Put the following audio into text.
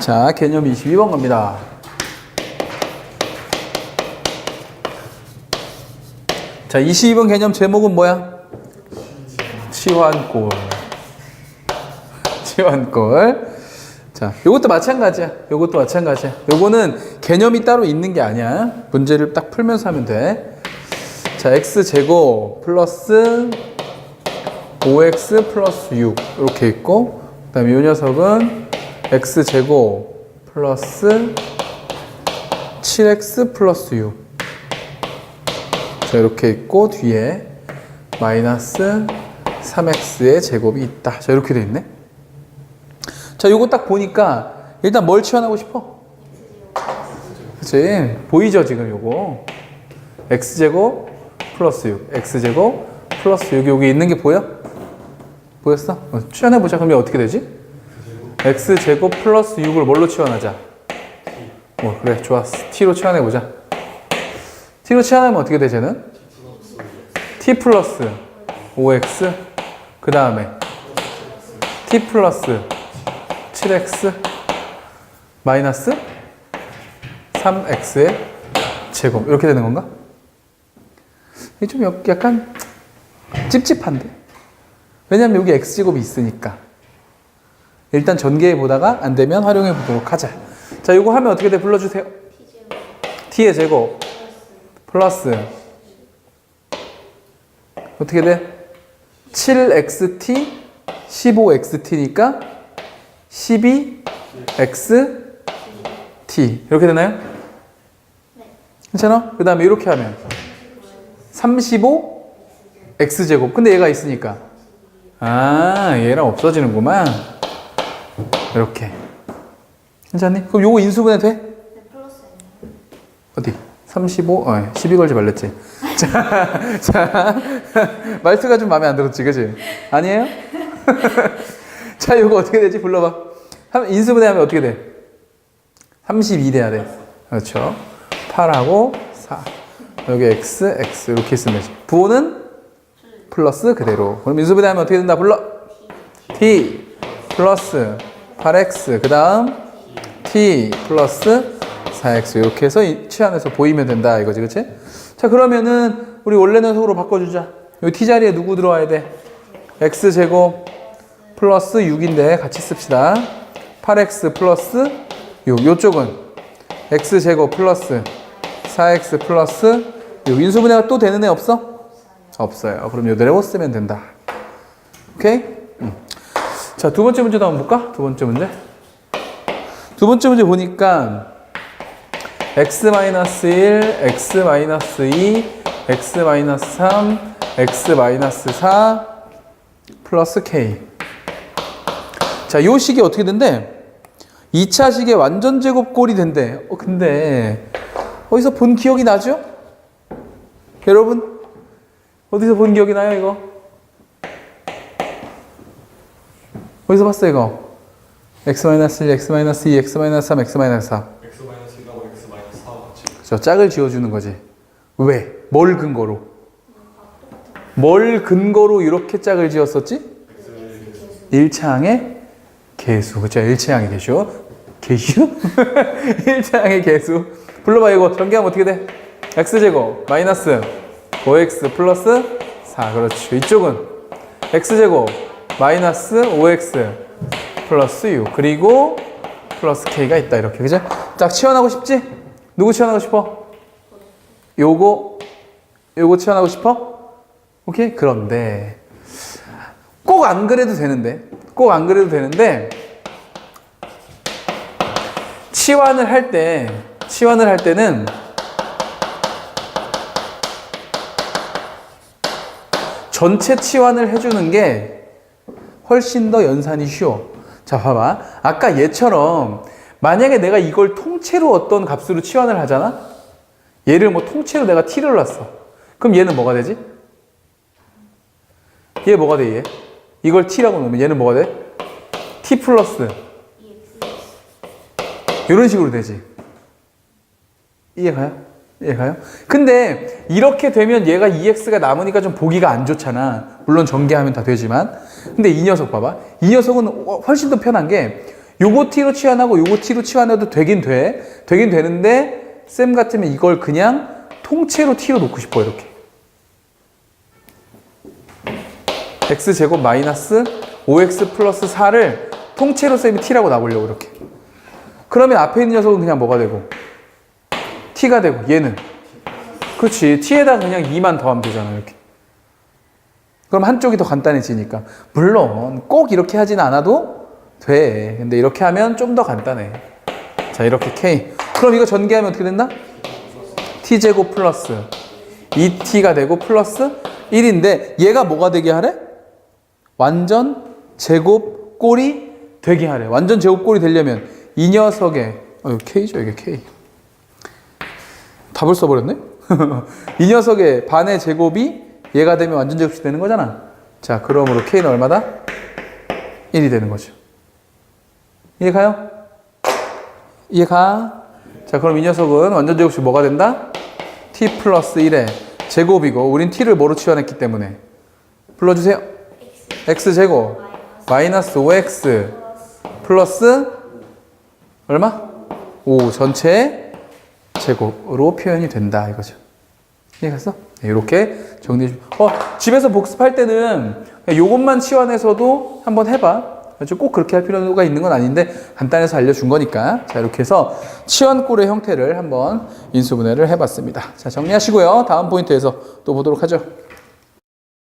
자, 개념 22번 갑니다. 자, 22번 개념 제목은 뭐야? 치환골. 치환골. 자, 요것도 마찬가지야. 요것도 마찬가지야. 요거는 개념이 따로 있는 게 아니야. 문제를 딱 풀면서 하면 돼. 자, x제곱 플러스 5x 플러스 6 이렇게 있고 그 다음에 이 녀석은 x제곱 플러스 7x 플러스 6 자, 이렇게 있고 뒤에 마이너스 3x의 제곱이 있다. 자, 이렇게 돼 있네. 자, 요거 딱 보니까 일단 뭘 치환하고 싶어? 그치? 보이죠, 지금 요거. x제곱 플러스 6, x제곱 플러스 6이 여기 있는 게 보여? 보였어? 어, 치환해보자. 그러면 어떻게 되지? X제곱 플러스 6을 뭘로 치환하자? 어, 그래, 좋았어. t로 치환해보자. t로 치환하면 어떻게 돼, 쟤는? t 플러스 5x, 그 다음에 t 플러스 7x 마이너스 3x의 제곱 이렇게 되는 건가? 이게 좀 역- 약간 찝찝한데 왜냐면 여기 x제곱이 있으니까 일단 전개해 보다가 안 되면 활용해 보도록 하자. 자 이거 하면 어떻게 돼? 불러주세요. T의 제곱. 플러스. 어떻게 돼? 7xt 15xt니까 12xt 이렇게 되나요? 괜찮아? 그 다음에 이렇게 하면 35 x제곱. 근데 얘가 있으니까. 아 얘랑 없어지는구만 이렇게 괜찮니? 그럼 요거 인수분해 돼? 어디? 35? 어, 12 걸지 말랬지 자, 자 말투가 좀 마음에 안 들었지 그지? 아니에요? 자 요거 어떻게 되지? 불러봐 한- 인수분해 하면 어떻게 돼? 32 돼야 돼 그렇죠 8하고 4 여기 x, x 이렇게 있으면 되지 부호는 플러스 그대로 그럼 인수분해 하면 어떻게 된다? 불러 t 플러스 8x 그 다음 t 플러스 4x 이렇게 해서 이 치환해서 보이면 된다 이거지 그치? 자 그러면은 우리 원래 녀석으로 바꿔주자 이 t 자리에 누구 들어와야 돼? x제곱 플러스 6인데 같이 씁시다 8x 플러스 6 요쪽은 x제곱 플러스 4x 플러스 6 인수분해가 또 되는 애 없어? 없어요 그럼 요대로 쓰면 된다 오케이? 음. 자, 두 번째 문제도 한번 볼까? 두 번째 문제. 두 번째 문제 보니까 x-1, x-2, x-3, x-4 플러스 k. 자, 요 식이 어떻게 된대? 2차 식의 완전 제곱꼴이 된대. 어, 근데 어디서 본 기억이 나죠? 여러분? 어디서 본 기억이 나요, 이거? 어디서 봤어 이거? x-1, x-2, x-3, x-4 x-1하고 x-4 같이 저 짝을 지어주는 거지 왜? 뭘 근거로? 뭘 근거로 이렇게 짝을 지었었지? 1차항의 개수 그쵸 1차항의 개수 개수? 1차항의 개수 불러봐 이거 전개하면 어떻게 돼? x제곱 마이너스 5x 플러스 4 그렇죠 이쪽은 x제곱 마이너스 5x 플러스 6 그리고 플러스 k가 있다 이렇게 그죠? 딱 치환하고 싶지? 누구 치환하고 싶어? 요거 요거 치환하고 싶어? 오케이 그런데 꼭 안 그래도 되는데 꼭 안 그래도 되는데 치환을 할 때 치환을 할 때는 전체 치환을 해주는 게 훨씬 더 연산이 쉬워. 자, 봐봐. 아까 얘처럼 만약에 내가 이걸 통째로 어떤 값으로 치환을 하잖아? 얘를 뭐 통째로 내가 t를 놨어. 그럼 얘는 뭐가 되지? 얘 뭐가 돼, 얘? 이걸 t라고 놓으면 얘는 뭐가 돼? t 플러스. 이런 식으로 되지. 이해가요? 이해가요? 근데 이렇게 되면 얘가 EX가 남으니까 좀 보기가 안 좋잖아. 물론 전개하면 다 되지만. 근데 이 녀석 봐봐. 이 녀석은 훨씬 더 편한 게 요거 t로 치환하고 요거 t로 치환해도 되긴 돼. 되긴 되는데 쌤 같으면 이걸 그냥 통째로 t로 놓고 싶어 이렇게. x제곱 마이너스 5x 플러스 4를 통째로 쌤이 t라고 나오려고 이렇게. 그러면 앞에 있는 녀석은 그냥 뭐가 되고 t가 되고 얘는 그렇지 t에다 그냥 2만 더하면 되잖아 이렇게. 그럼 한쪽이 더 간단해지니까 물론 꼭 이렇게 하진 않아도 돼. 근데 이렇게 하면 좀 더 간단해. 자 이렇게 k. 그럼 이거 전개하면 어떻게 된다? t 제곱 플러스 2t가 되고 플러스 1인데 얘가 뭐가 되게 하래? 완전 제곱 꼴이 되게 하래. 완전 제곱 꼴이 되려면 이 녀석의 어 이거 k죠 이게 k. 답을 써버렸네? 이 녀석의 반의 제곱이 얘가 되면 완전 제곱이 되는 거잖아. 자, 그러므로 k는 얼마다? 1이 되는 거죠. 이해가요? 이해가? 자, 그럼 이 녀석은 완전 제곱이 뭐가 된다? t 플러스 1의 제곱이고, 우린 t를 뭐로 치환했기 때문에. 불러주세요. x 제곱 마이너스 5x 플러스 얼마? 5 전체 제곱으로 표현이 된다 이거죠. 이해갔어? 네, 이렇게 정리해 주. 어, 집에서 복습할 때는 요것만 치환해서도 한번 해봐. 꼭 그렇게 할 필요가 있는 건 아닌데 간단해서 알려준 거니까. 자, 이렇게 해서 치환꼴의 형태를 한번 인수분해를 해봤습니다. 자, 정리하시고요. 다음 포인트에서 또 보도록 하죠.